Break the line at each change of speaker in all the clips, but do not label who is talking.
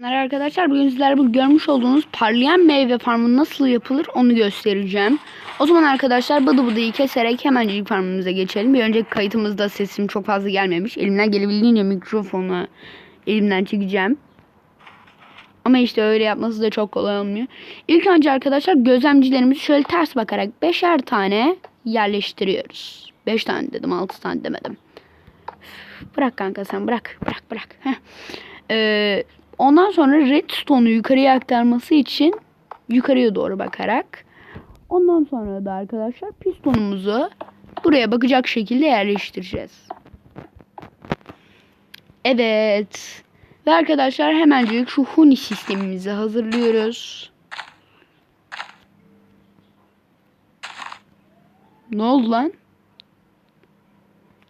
Merhaba arkadaşlar bugün sizlere bu görmüş olduğunuz parlayan meyve farmı nasıl yapılır onu göstereceğim. O zaman arkadaşlar bıdı bıdıyı keserek hemencik farmımıza geçelim. Bir önceki kayıtımızda sesim çok fazla gelmemiş. Elimden gelebildiğince mikrofonu elimden çekeceğim. Ama işte öyle yapması da çok kolay olmuyor. İlk önce arkadaşlar gözlemcilerimizi şöyle ters bakarak beşer tane yerleştiriyoruz. Beş tane dedim altı tane demedim. Bırak kanka sen bırak bırak bırak. Heh. Ee, ondan sonra redstone'u yukarıya aktarması için yukarıya doğru bakarak ondan sonra da arkadaşlar pistonumuzu buraya bakacak şekilde yerleştireceğiz. Evet. Ve arkadaşlar hemencik şu huni sistemimizi hazırlıyoruz. Ne oldu lan?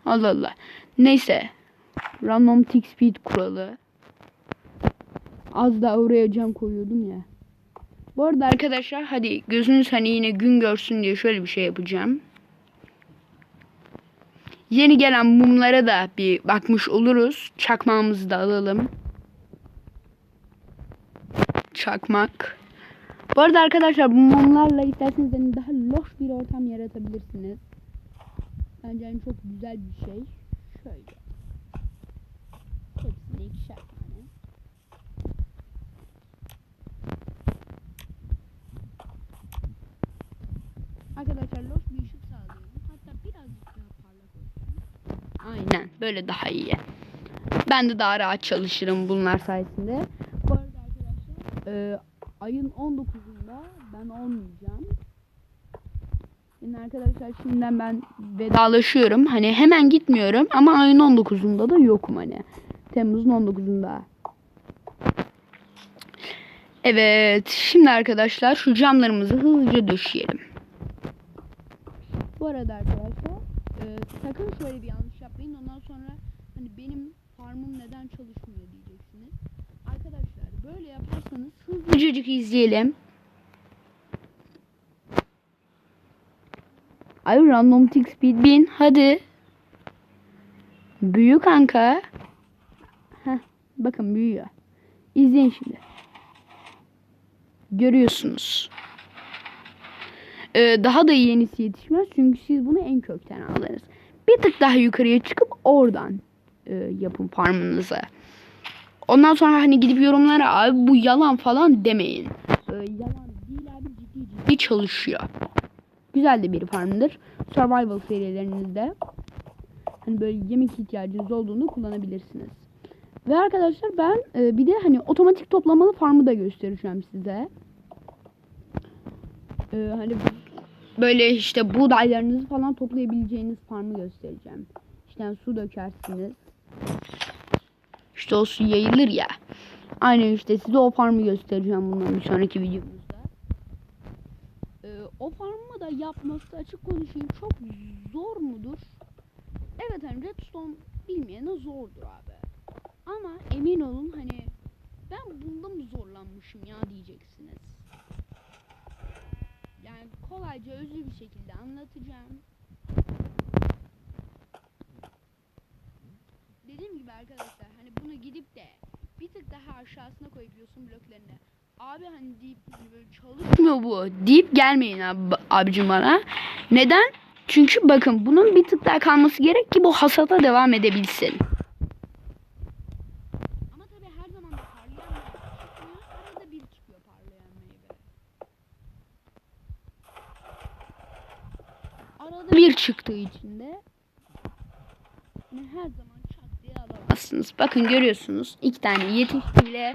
Allah Allah. Neyse. Random tick speed kuralı. Az daha oraya cam koyuyordum ya. Bu arada arkadaşlar hadi gözünüz hani yine gün görsün diye şöyle bir şey yapacağım. Yeni gelen mumlara da bir bakmış oluruz. Çakmağımızı da alalım. Çakmak. Bu arada arkadaşlar bu mumlarla isterseniz hani daha loş bir ortam yaratabilirsiniz. Bence hani çok güzel bir şey. Şöyle. Hepsine ikişer Arkadaşlar loş bir ışık sağlıyorum. Hatta birazcık daha parlak olsun. Aynen. Böyle daha iyi. Ben de daha rahat çalışırım bunlar sayesinde. Bu arada arkadaşlar e, ayın 19'unda ben olmayacağım. Yani arkadaşlar şimdiden ben vedalaşıyorum. Hani hemen gitmiyorum ama ayın 19'unda da yokum hani. Temmuz'un 19'unda. Evet. Şimdi arkadaşlar şu camlarımızı hızlıca döşeyelim. Bu arada arkadaşlar e, sakın şöyle bir yanlış yapmayın. Ondan sonra hani benim farmım neden çalışmıyor diyeceksiniz. Arkadaşlar böyle yaparsanız hızlıcacık izleyelim. Ay random tick speed bin. Hadi. Büyü kanka. Heh, bakın büyüyor. İzleyin şimdi. Görüyorsunuz. Ee, daha da yenisi yetişmez çünkü siz bunu en kökten alırız. Bir tık daha yukarıya çıkıp oradan e, yapın farmınızı. Ondan sonra hani gidip yorumlara abi bu yalan falan demeyin. Ee, yalan değil abi ciddi ciddi çalışıyor. Güzel de bir farmdır. Survival serilerinizde hani böyle yemek ihtiyacınız olduğunu kullanabilirsiniz. Ve arkadaşlar ben e, bir de hani otomatik toplamalı farmı da göstereceğim size. E, hani böyle işte buğdaylarınızı falan toplayabileceğiniz farmı göstereceğim. İşte su dökersiniz. İşte o su yayılır ya. Aynen işte size o farmı göstereceğim bundan bir sonraki videomuzda. Ee, o farmı da yapması açık konuşayım çok zor mudur? Evet hani redstone bilmeyene zordur abi. Ama emin olun hani ben bunda mı zorlanmışım ya diyeceksiniz. Yani kolayca özlü bir şekilde anlatacağım. Dediğim gibi arkadaşlar hani bunu gidip de bir tık daha aşağısına koyup yosun bloklarını abi hani deyip hani böyle çalışmıyor bu deyip gelmeyin abi, abicim bana. Neden? Çünkü bakın bunun bir tık daha kalması gerek ki bu hasata devam edebilsin. Ama tabii her zaman da parlayan meyve çıkmıyor. Arada bir çıkıyor parlayan meyve. Arada bir çıktığı için de her zaman çat diye alamazsınız. Bakın görüyorsunuz. iki tane yetişti bile.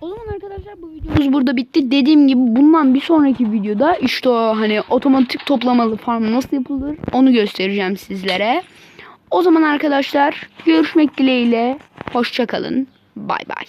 O zaman arkadaşlar bu videomuz burada bitti. Dediğim gibi bundan bir sonraki videoda işte o hani otomatik toplamalı farm nasıl yapılır onu göstereceğim sizlere. O zaman arkadaşlar görüşmek dileğiyle. Hoşçakalın. Bay bay.